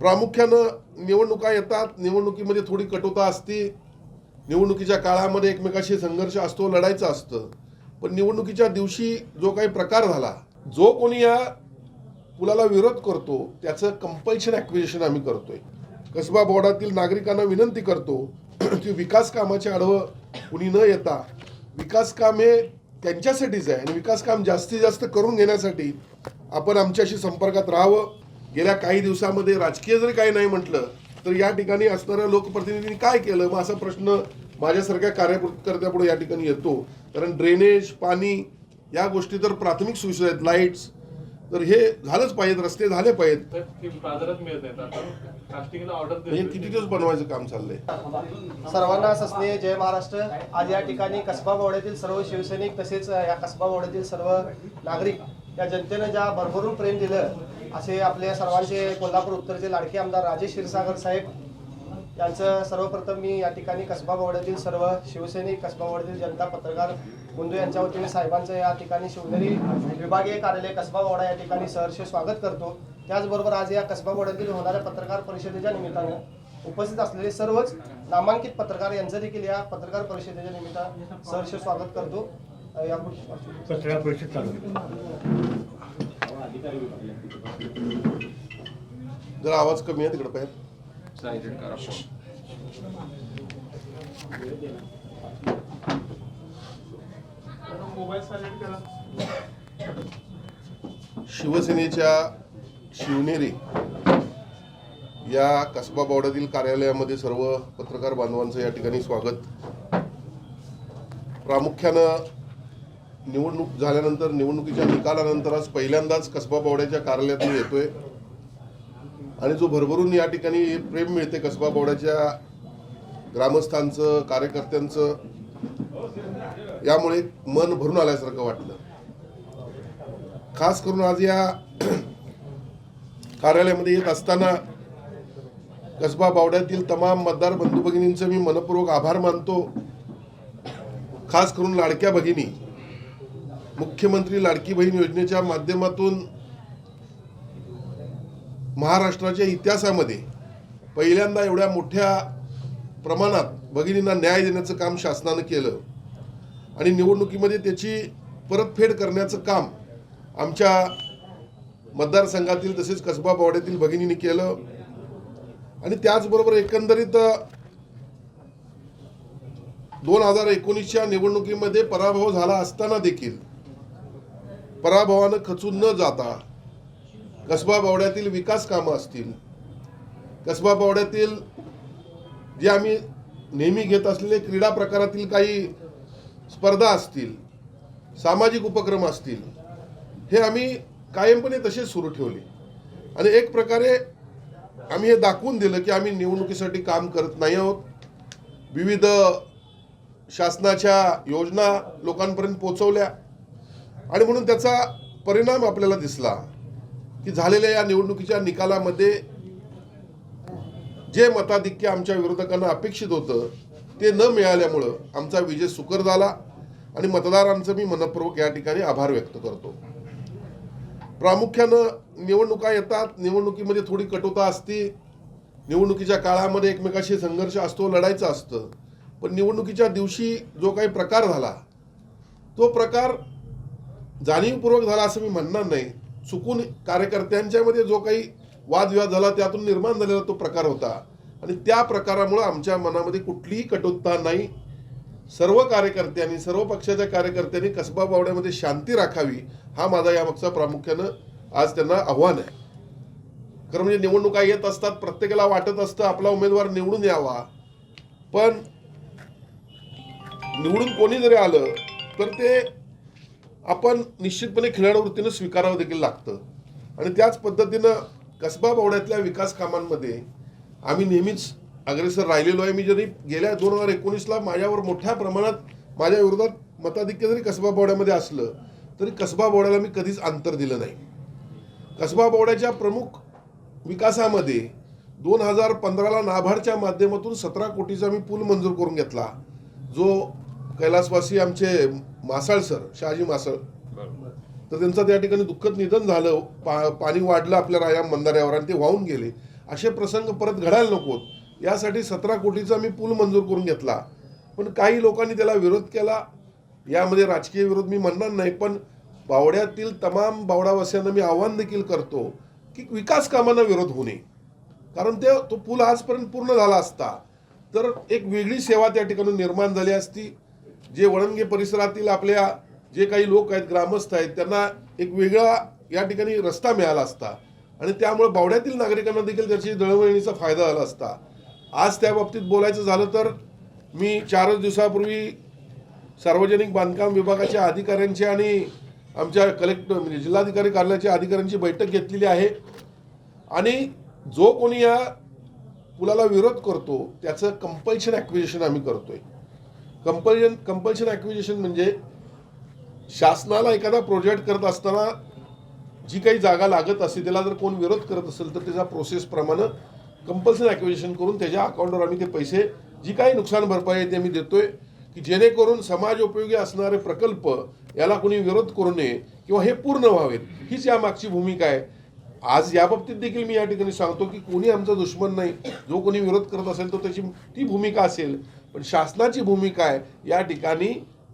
प्रामुख्यानं निवडणुका येतात निवडणुकीमध्ये थोडी कटुता असते. निवडणुकीच्या काळामध्ये एकमेकाशी संघर्ष असतो लढायचं असतं. पण निवडणुकीच्या दिवशी जो काही प्रकार झाला जो कोणी या पुलाला विरोध करतो त्याचं कंपल्शन ॲक्विजेशन आम्ही करतोय. कसबा बोर्डातील नागरिकांना विनंती करतो की विकास कामाचे आडवं कुणी न येता विकास काम हे त्यांच्यासाठीच आहे आणि विकास काम जास्तीत जास्त करून घेण्यासाठी आपण आमच्याशी संपर्कात राहावं. गेल्या काही दिवसामध्ये राजकीय जरी काही नाही म्हटलं तर या ठिकाणी असणाऱ्या लोकप्रतिनिधींनी काय केलं? मग असा प्रश्न माझ्यासारख्या कार्यकर्त्यापुढे या ठिकाणी येतो. कारण ड्रेनेज पाणी या गोष्टी तर प्राथमिक सुविधा आहेत. लाईट्स तर हे झालंच पाहिजेत रस्ते झाले पाहिजेत. हे किती दिवस बनवायचं काम चाललंय. सर्वांना सस्नेह जय महाराष्ट्र. आज या ठिकाणी कसबा बोर्डातील सर्व शिवसैनिक तसेच या कसबा बोर्डातील सर्व नागरिक या जनतेनं ज्या भरभरून प्रेम दिलं असे आपले सर्वांचे कोल्हापूर उत्तरचे लाडके आमदार राजेश क्षीरसागर साहेब यांचं सर्वप्रथम मी या ठिकाणी कसबा बोर्डातील सर्व शिवसैनिक कसबा बोर्डातील जनता पत्रकार बंधू यांच्या वतीने साहेबांचं या ठिकाणी शिवनेरी विभागीय कार्यालय कसबा बोर्डा या ठिकाणी सहर्ष स्वागत करतो. त्याचबरोबर आज या कसबा बोर्डातील होणाऱ्या पत्रकार परिषदेच्या निमित्तानं उपस्थित असलेले सर्वच नामांकित पत्रकार यांचं देखील या पत्रकार परिषदेच्या निमित्तानं सहर्ष स्वागत करतो. या पत्रकार परिषद जरा आवाज कमी आहे तिकडे पाहिजे मोबाईल सायलेंट करा शिवसेनेच्या शिवनेरी या कसबा बोर्डातील कार्यालयामध्ये सर्व पत्रकार बांधवांचं या ठिकाणी स्वागत. प्रामुख्यानं निवडणूक झाल्यानंतर निवडणुकीच्या निकालानंतर आज पहिल्यांदाच कसबा बावड्याच्या कार्यालयात मी येतोय. आणि जो भरभरून या ठिकाणी प्रेम मिळते कसबा बावड्याच्या ग्रामस्थांचं कार्यकर्त्यांचं यामुळे मन भरून आल्यासारखं वाटलं. खास करून आज या कार्यालयामध्ये येत असताना कसबा बावड्यातील तमाम मतदार बंधू भगिनींचं मी मनपूर्वक आभार मानतो. खास करून लाडक्या भगिनी मुख्यमंत्री लाडकी बहीण योजनेच्या माध्यमातून महाराष्ट्राच्या इतिहासामध्ये पहिल्यांदा एवढ्या मोठ्या प्रमाणात भगिनींना न्याय देण्याचं काम शासनानं केलं. आणि निवडणुकीमध्ये त्याची परतफेड करण्याचं काम आमच्या मतदारसंघातील तसेच कसबा बावड्यातील भगिनींनी केलं. आणि त्याचबरोबर एकंदरीत दोन हजार एकोणीसच्या निवडणुकीमध्ये पराभव झाला असताना देखील पराभवानं खचून न जाता कसबा बावड्यातील विकास कामं असतील. कसबा बावड्यातील जे आम्ही नेहमी घेत असलेले क्रीडा प्रकारातील काही स्पर्धा असतील सामाजिक उपक्रम असतील हे आम्ही कायमपणे तसेच सुरू ठेवले. आणि एक प्रकारे आम्ही हे दाखवून दिलं की आम्ही निवडणुकीसाठी काम करत नाही आहोत. विविध शासनाच्या योजना लोकांपर्यंत पोचवल्या आणि म्हणून त्याचा परिणाम आपल्याला दिसला की झालेल्या या निवडणुकीच्या निकालामध्ये जे मताधिक्य आमच्या विरोधकांना अपेक्षित होतं ते न मिळाल्यामुळं आमचा विजय सुकर झाला. आणि मतदारांचं मी मनपूर्वक या ठिकाणी आभार व्यक्त करतो. प्रामुख्यानं निवडणुका येतात निवडणुकीमध्ये थोडी कटुता असते. निवडणुकीच्या काळामध्ये एकमेकाशी संघर्ष असतो लढायचं असतं. पण निवडणुकीच्या दिवशी जो काही प्रकार झाला तो प्रकार जाणीवपूर्वक झाला असं मी म्हणणार नाही. चुकून कार्यकर्त्यांच्यामध्ये जो काही वादविवाद झाला त्यातून निर्माण झालेला तो प्रकार होता. आणि त्या प्रकारामुळं आमच्या मनामध्ये कुठलीही कटुता नाही. सर्व कार्यकर्त्यांनी सर्व पक्षाच्या कार्यकर्त्यांनी कसबा बावड्यामध्ये शांती राखावी हा माझा यामागचा प्रामुख्यानं आज त्यांना आव्हान आहे. खरं म्हणजे निवडणुका येत असतात प्रत्येकाला वाटत असतं आपला उमेदवार निवडून यावा. पण निवडून कोणी जरी आलं तर ते आपण निश्चितपणे खेळाडूवृत्तीनं स्वीकारावं देखील लागतं. आणि त्याच पद्धतीनं कसबा बावड्यातल्या विकास कामांमध्ये आम्ही नेहमीच अग्रेसर राहिलेलो आहे. मी जरी गेल्या दोन हजार एकोणीसला माझ्यावर मोठ्या प्रमाणात माझ्या विरोधात मताधिक्य जरी कसबा बावड्यामध्ये असलं तरी कसबा बावड्याला मी कधीच अंतर दिलं नाही. कसबा बावड्याच्या प्रमुख विकासामध्ये दोन हजार पंधराला नाभारच्या माध्यमातून सतरा कोटीचा मी पूल मंजूर करून घेतला. जो कैलासवासी आमचे मासाळ सर शहाजी मासाळ. तर त्यांचं त्या ठिकाणी दुःखद निधन झालं पा पाणी वाढलं आपल्या राया बंधाऱ्यावर आणि ते वाहून गेले. असे प्रसंग परत घडायला नकोत यासाठी सतरा कोटीचा मी पूल मंजूर करून घेतला. पण काही लोकांनी त्याला विरोध केला. यामध्ये राजकीय विरोध मी म्हणणार नाही पण बावड्यातील तमाम बावडावासियांना मी आव्हान देखील करतो की विकास कामांना विरोध होऊ नये. कारण ते तो पूल आजपर्यंत पूर्ण झाला असता. तर एक वेगळी सेवा त्या ठिकाणी निर्माण झाली असती. जे वळंगे परिसरातील आपल्या जे काही लोक आहेत ग्रामस्थ आहेत त्यांना एक वेगळा या ठिकाणी रस्ता मिळाला असता. आणि त्यामुळे बावड्यातील नागरिकांना देखील त्याची दळवळणीचा फायदा झाला असता. आज त्या बाबतीत बोलायचं झालं तर मी चारच दिवसापूर्वी सार्वजनिक बांधकाम विभागाच्या अधिकाऱ्यांची आणि आमच्या कलेक्टर म्हणजे जिल्हाधिकारी कार्यालयाच्या अधिकाऱ्यांची बैठक घेतलेली आहे. आणि जो कोणी या पुलाला विरोध करतो त्याचं कंपल्शन ॲक्विजिशन आम्ही करतोय. कंपल्शन कंपल्शन ॲक्विजिशन म्हणजे शासनाला एखादा प्रोजेक्ट करत असताना जी काही जागा लागत असते त्याला जर कोण विरोध करत असेल तर त्याचा प्रोसेसप्रमाणे कंपल्सन ॲक्विजिशन करून त्याच्या अकाउंटवर आम्ही ते पैसे जी काही नुकसान भरपाई आहे ते आम्ही देतोय की जेणेकरून समाज उपयोगी असणारे प्रकल्प याला कोणी विरोध करू नये किंवा हे पूर्ण व्हावेत. हीच या मागची भूमिका आहे. आज या बाबतीत देखील मी या ठिकाणी सांगतो की कोणी आमचा दुश्मन नाही. जो कोणी विरोध करत असेल तो त्याची ती भूमिका असेल. पण शासनाची भूमिका आहे या ठिकाणी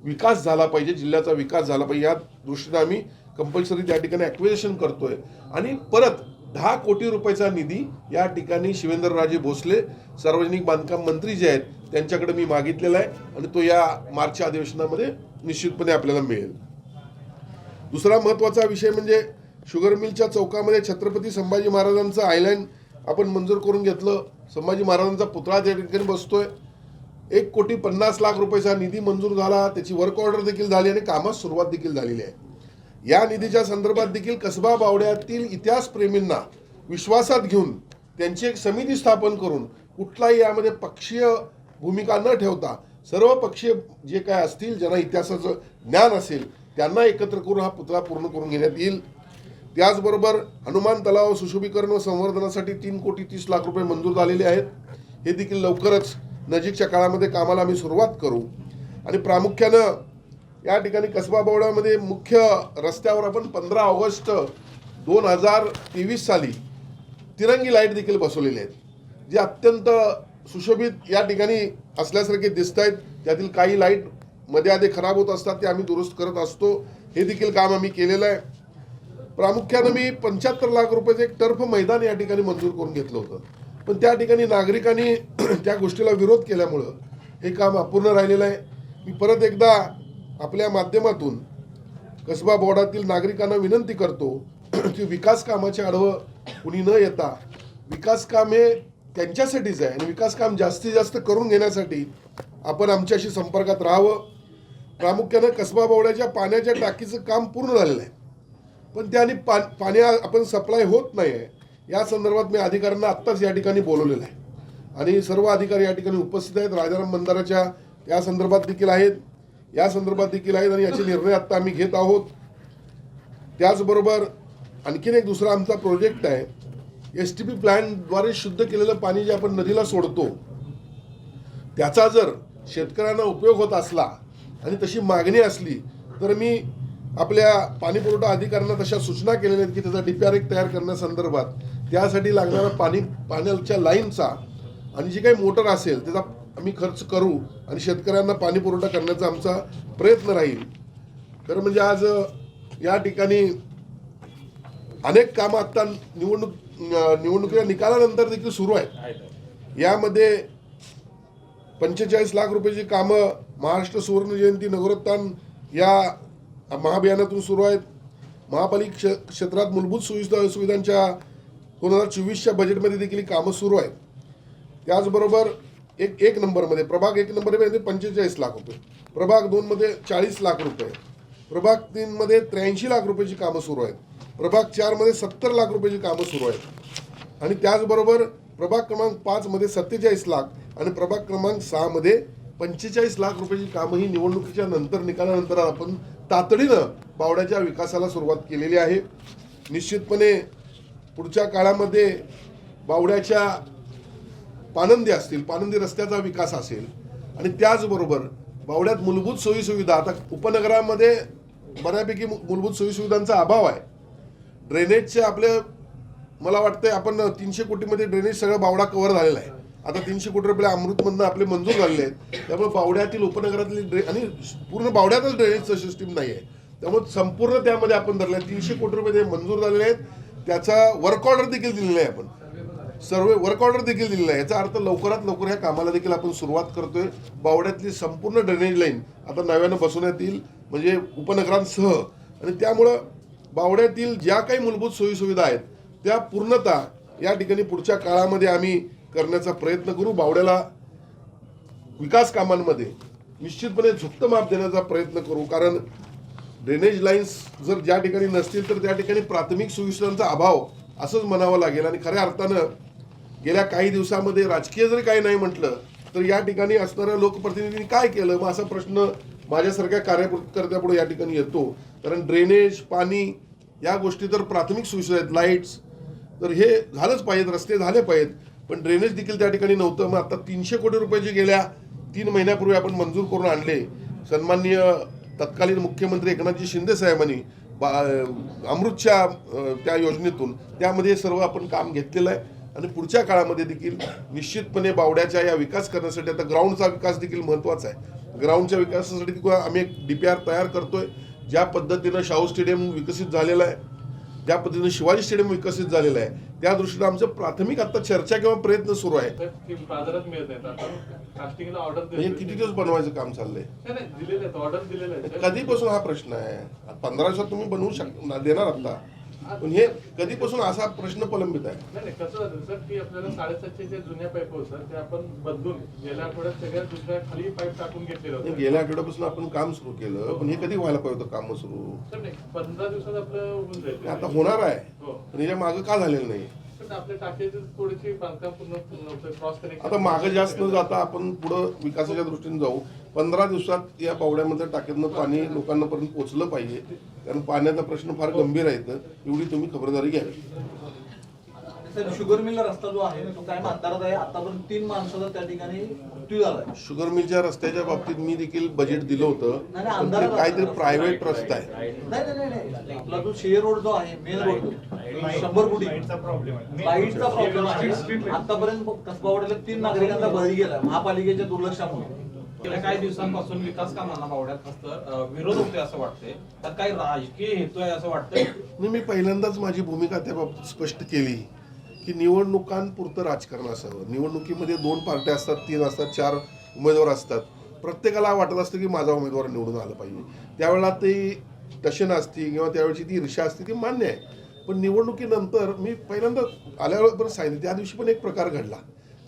विकास झाला पाहिजे जिल्ह्याचा विकास झाला पाहिजे. या दृष्टीने आम्ही कंपल्सरी त्या ठिकाणी ॲक्विजेशन करतोय. आणि परत दहा कोटी रुपयाचा निधी या ठिकाणी शिवेंद्रराजे भोसले सार्वजनिक बांधकाम मंत्री जे आहेत त्यांच्याकडे मी मागितलेला आहे आणि तो या मार्चच्या अधिवेशनामध्ये निश्चितपणे आपल्याला मिळेल. दुसरा महत्त्वाचा विषय म्हणजे शुगर मिलच्या चौकामध्ये छत्रपती संभाजी महाराजांचं आयलँड आपण मंजूर करून घेतलं. संभाजी महाराजांचा पुतळा त्या ठिकाणी बसतोय. एक कोटी पन्नास लाख रुपयाचा निधी मंजूर झाला त्याची वर्क ऑर्डर देखील झाली आणि कामास सुरुवात देखील झालेली आहे. या निधीच्या संदर्भात देखील कसबा बावड्यातील इतिहासप्रेमींना विश्वासात घेऊन त्यांची एक समिती स्थापन करून कुठलाही यामध्ये पक्षीय भूमिका न ठेवता सर्व पक्षीय जे काय असतील ज्यांना इतिहासाचं ज्ञान असेल त्यांना एकत्र करून हा पुतळा पूर्ण करून घेण्यात येईल. त्याचबरोबर हनुमान तलाव सुशोभीकरण व संवर्धनासाठी तीन कोटी तीस लाख रुपये मंजूर झालेले आहेत. हे देखील लवकरच नजीकच्या काळामध्ये कामाला आम्ही सुरुवात करू. आणि प्रामुख्यानं या ठिकाणी कसबा बावड्यामध्ये मुख्य रस्त्यावर आपण पंधरा ऑगस्ट दोन हजार तेवीस साली तिरंगी लाइट देखील बसवलेली आहेत. जे अत्यंत सुशोभित या ठिकाणी असल्यासारखे दिसत आहेत त्यातील काही लाइटमध्ये आधी खराब होत असतात ते आम्ही दुरुस्त करत असतो. हे देखील काम आम्ही केलेलं आहे. प्रामुख्यानं मी पंच्याहत्तर लाख रुपयाचं एक टर्फ मैदान या ठिकाणी मंजूर करून घेतलं होतं. पण त्या ठिकाणी नागरिकांनी त्या गोष्टीला विरोध केल्यामुळं हे काम अपूर्ण राहिलेलं आहे. मी परत एकदा आपल्या माध्यमातून कसबा बोर्डातील नागरिकांना विनंती करतो की विकास कामाचे आडवं कुणी न येता विकास काम हे त्यांच्यासाठीच आहे आणि विकास काम जास्तीत जास्त करून घेण्यासाठी आपण आमच्याशी संपर्कात राहावं. प्रामुख्यानं कसबा बावड्याच्या पाण्याच्या टाकीचं काम पूर्ण झालेलं आहे. पण त्याने पा पाणी आपण सप्लाय होत नाही आहे या संदर्भात मी अधिकाऱ्यांना आत्ताच या ठिकाणी बोलवलेलं आहे. आणि सर्व अधिकारी या ठिकाणी उपस्थित आहेत. राजाराम बंधाराच्या या संदर्भात देखील आहेत. या संदर्भात देखील आहेत आणि याचे निर्णय आत्ता आम्ही घेत आहोत. त्याचबरोबर आणखीन एक दुसरा आमचा प्रोजेक्ट आहे. एस टी पी प्लॅनद्वारे शुद्ध केलेलं पाणी जे आपण नदीला सोडतो त्याचा जर शेतकऱ्यांना उपयोग होत असला आणि तशी मागणी असली तर मी आपल्या पाणीपुरवठा अधिकाऱ्यांना तशा सूचना केलेल्या आहेत की त्याचा डीपीआर एक तयार करण्यासंदर्भात त्यासाठी लागणारा पाणी पाण्याच्या लाईनचा आणि जी काही मोटर असेल त्याचा आम्ही खर्च करू आणि शेतकऱ्यांना पाणी पुरवठा करण्याचा आमचा प्रयत्न राहील. खरं म्हणजे आज या ठिकाणी अनेक कामं आत्ता निवडणूक निवडणुकीला निवडणुकीच्या निकालानंतर देखील सुरू आहेत. यामध्ये पंचेचाळीस लाख रुपयाची कामं महाराष्ट्र सुवर्ण जयंती नगरोत्थान या महाअभियानातून सुरू आहेत. महापालिका क्षेत्रात मूलभूत सुविधा सुविधांच्या दोन हजार चोवीसच्या बजेटमध्ये देखील कामं सुरू आहेत. त्याचबरोबर एक एक नंबरमध्ये प्रभाग एक नंबरमध्ये म्हणजे पंचेचाळीस लाख रुपये. प्रभाग दोनमध्ये चाळीस लाख रुपये. प्रभाग तीनमध्ये त्र्याऐंशी लाख रुपयाची कामं सुरू आहेत. प्रभाग चारमध्ये सत्तर लाख रुपयाची कामं सुरू आहेत. आणि त्याचबरोबर प्रभाग क्रमांक पाचमध्ये सत्तेचाळीस लाख आणि प्रभाग क्रमांक सहामध्ये पंचेचाळीस लाख रुपयाची कामं ही निवडणुकीच्या नंतर निकालानंतर आपण तातडीनं बावड्याच्या विकासाला सुरुवात केलेली आहे. निश्चितपणे पुढच्या काळामध्ये बावड्याच्या पानंदी असतील पानंदी रस्त्याचा विकास असेल आणि त्याचबरोबर बावड्यात मूलभूत सोयीसुविधा आता उपनगरामध्ये बऱ्यापैकी मूलभूत सोयीसुविधांचा अभाव आहे. ड्रेनेजचे आपले मला वाटतंय आपण तीनशे कोटीमध्ये ड्रेनेज सगळं बावडा कव्हर झालेला आहे. आता तीनशे कोटी रुपये अमृतमधनं आपले मंजूर झालेले आहेत. त्यामुळे बावड्यातील उपनगरातली ड्रे आणि पूर्ण बावड्यातच ड्रेनेजचं सिस्टीम नाही आहे त्यामुळे संपूर्ण त्यामध्ये आपण धरलं आहे तीनशे कोटी रुपये ते मंजूर झालेले आहेत. त्याचा वर्क ऑर्डर देखील दिलेला आहे आपण. सर्व वर्क ऑर्डर देखील दिलेला आहे. याचा अर्थ लवकरात लवकर ह्या कामाला देखील आपण सुरुवात करतोय. बावड्यातली संपूर्ण ड्रेनेज लाईन आता नव्यानं बसवण्यात येईल म्हणजे उपनगरांसह. आणि त्यामुळं बावड्यातील ज्या काही मूलभूत सोयीसुविधा आहेत त्या पूर्णतः या ठिकाणी पुढच्या काळामध्ये आम्ही करण्याचा प्रयत्न करू. बावड्याला विकास कामांमध्ये निश्चितपणे झुप्त माप देण्याचा प्रयत्न करू. कारण ड्रेनेज लाईन्स जर ज्या ठिकाणी नसतील तर त्या ठिकाणी प्राथमिक सुविधांचा अभाव असंच म्हणावं लागेल. आणि खऱ्या अर्थानं गेल्या काही दिवसामध्ये राजकीय जरी काही नाही म्हटलं तर या ठिकाणी असणाऱ्या लोकप्रतिनिधींनी काय केलं? मग असा प्रश्न माझ्यासारख्या कार्यकर्त्यापुढे या ठिकाणी येतो. कारण ड्रेनेज पाणी या गोष्टी तर प्राथमिक सुविधा आहेत. लाईट्स तर हे झालंच पाहिजेत रस्ते झाले पाहिजेत. पण ड्रेनेज देखील त्या ठिकाणी नव्हतं. मग आता तीनशे कोटी रुपये जे गेल्या तीन महिन्यापूर्वी आपण मंजूर करून आणले. सन्माननीय तत्कालीन मुख्यमंत्री एकनाथजी शिंदे साहेबांनी बा- अमृतच्या त्या योजनेतून त्यामध्ये सर्व आपण काम घेतलेलं आहे. आणि पुढच्या काळामध्ये देखील निश्चितपणे बावड्याच्या या विकास करण्यासाठी आता ग्राउंडचा विकास देखील महत्त्वाचा आहे. ग्राउंडच्या विकासासाठी आम्ही एक डी पी आर तयार करतोय. ज्या पद्धतीनं शाहू स्टेडियम विकसित झालेलं आहे ज्या पद्धतीनं शिवाजी स्टेडियम विकसित झालेलं आहे त्या दृष्टीनं आमचं प्राथमिक आता चर्चा किंवा प्रयत्न सुरू आहे. बाजारात मिळत नाहीत. ऑर्डर म्हणजे किती दिवस बनवायचं काम चाललंय? ऑर्डर दिलेले कधीपासून हा प्रश्न आहे? पंधरा दिवसात तुम्ही बनवू शक देणार आता पण हे कधीपासून असा प्रश्न प्रलंबित आहे? नाही कसं झालं सर की आपल्याला साडेसातशे जे जुन्या पाईप होतं ते आपण बदलून गेल्या आठवड्यात सगळ्यात दुसऱ्या खाली पाईप टाकून घेतलेलं आणि होतं गेल्या आठवड्यापासून आपण काम सुरू केलं पण हे कधी व्हायला पाहिजे होतं काम सुरू? सर नाही पंधरा दिवसात आपलं होऊन जाईल. आता होणार आहे हो. पण याच्या मागं का झालेलं नाही? आता मागं जास्त न जाता आपण पुढं विकासाच्या दृष्टीने जाऊ. पंधरा दिवसात या पावड्यामध्ये टाकीतनं पाणी लोकांना पर्यंत पोहोचलं पाहिजे. कारण पाण्याचा प्रश्न फार गंभीर आहे तर एवढी तुम्ही खबरदारी घ्यावी. सर शुगर मिल रस्ता जो आहे तो कायम अंधारात आहे. आतापर्यंत तीन माणसाचा त्या ठिकाणी मृत्यू झालाय. शुगर मिलच्या रस्त्याच्या बाबतीत मी देखील बजेट दिलं होतं. नाही, पण ते अंधारात- काहीतरी प्रायव्हेट रस्ता आहे. नाही नाही नाही नाही. आपला जो शेअर रोड जो आहे मेन रोड शंभर कोटी. लाईटचा प्रॉब्लेम आहे. लाईटचा प्रॉब्लेम आहे. आतापर्यंत कसबावाड्याला तीन नागरिकांचा बळी गेला महापालिकेच्या दुर्लक्षामुळे. गेल्या काही दिवसांपासून विकास कामांना बावड्यात फक्त अ, विरोध होतोय असं वाटतंय. तर काही राजकीय हेतू आहे असं वाटतंय? मी पहिल्यांदाच माझी भूमिका त्या बाबतीत स्पष्ट केली. की निवडणुकांपुरतं राजकारण असावं. निवडणुकीमध्ये दोन पार्ट्या असतात तीन असतात चार उमेदवार असतात. प्रत्येकाला वाटत असतं की माझा उमेदवार निवडून आला पाहिजे. त्यावेळेला ती टशन असते किंवा त्यावेळेची ती ईर्षा असते ती मान्य आहे. पण निवडणुकीनंतर मी पहिल्यांदा आल्यावर पण सांगितलं त्या दिवशी पण एक प्रकार घडला.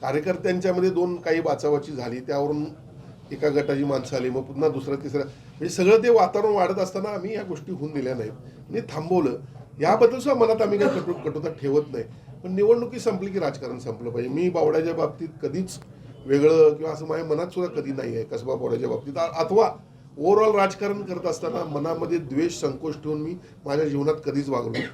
कार्यकर्त्यांच्यामध्ये दोन काही बाचावाची झाली त्यावरून एका गटाची माणसं आली मग पुन्हा दुसरा तिसरा. म्हणजे सगळं ते वातावरण वाढत असताना आम्ही या गोष्टी होऊन दिल्या नाहीत. आणि थांबवलं. याबद्दल सुद्धा मनात आम्ही काही कटु कटुता ठेवत नाही. पण निवडणुकी संपली की राजकारण संपलं पाहिजे. मी बावड्याच्या बाबतीत कधीच वेगळं किंवा असं माझ्या मनात सुद्धा कधी नाही आहे कसबा बावड्याच्या बाबतीत. अथवा ओव्हरऑल राजकारण करत असताना मनामध्ये द्वेष संकोच ठेवून मी माझ्या जीवनात कधीच वागलो नाही.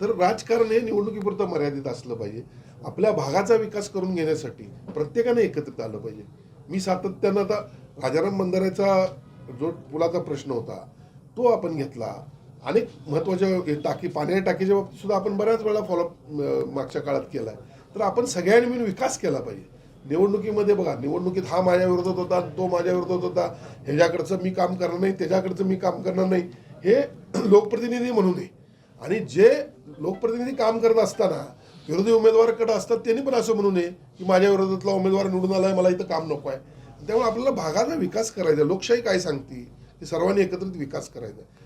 तर राजकारण हे निवडणुकीपुरतं मर्यादित असलं पाहिजे. आपल्या भागाचा विकास करून घेण्यासाठी प्रत्येकाने एकत्रित आलं पाहिजे. मी सातत्यानं आता राजाराम बंधाऱ्याचा जो पुलाचा प्रश्न होता तो आपण घेतला. अनेक महत्त्वाच्या टाकी पाण्याच्या टाकीच्या बाबतीत सुद्धा आपण बऱ्याच वेळा फॉलोअप मागच्या काळात केला आहे तर आपण सगळ्यांनी मिळून विकास केला पाहिजे. निवडणुकीमध्ये बघा निवडणुकीत हा माझ्या विरोधात होता तो माझ्या विरोधात होता ह्याच्याकडचं मी काम करणार नाही त्याच्याकडचं मी काम करणार नाही हे लोकप्रतिनिधी म्हणून नये. आणि जे लोकप्रतिनिधी काम करत असताना विरोधी उमेदवाराकडे असतात त्यांनी पण असं म्हणू नये की माझ्या विरोधातला उमेदवार निवडून आलाय मला इथं काम नको आहे. त्यामुळे आपल्याला भागाचा विकास करायचा आहे. लोकशाही काय सांगते? की सर्वांनी एकत्रित विकास करायचा आहे.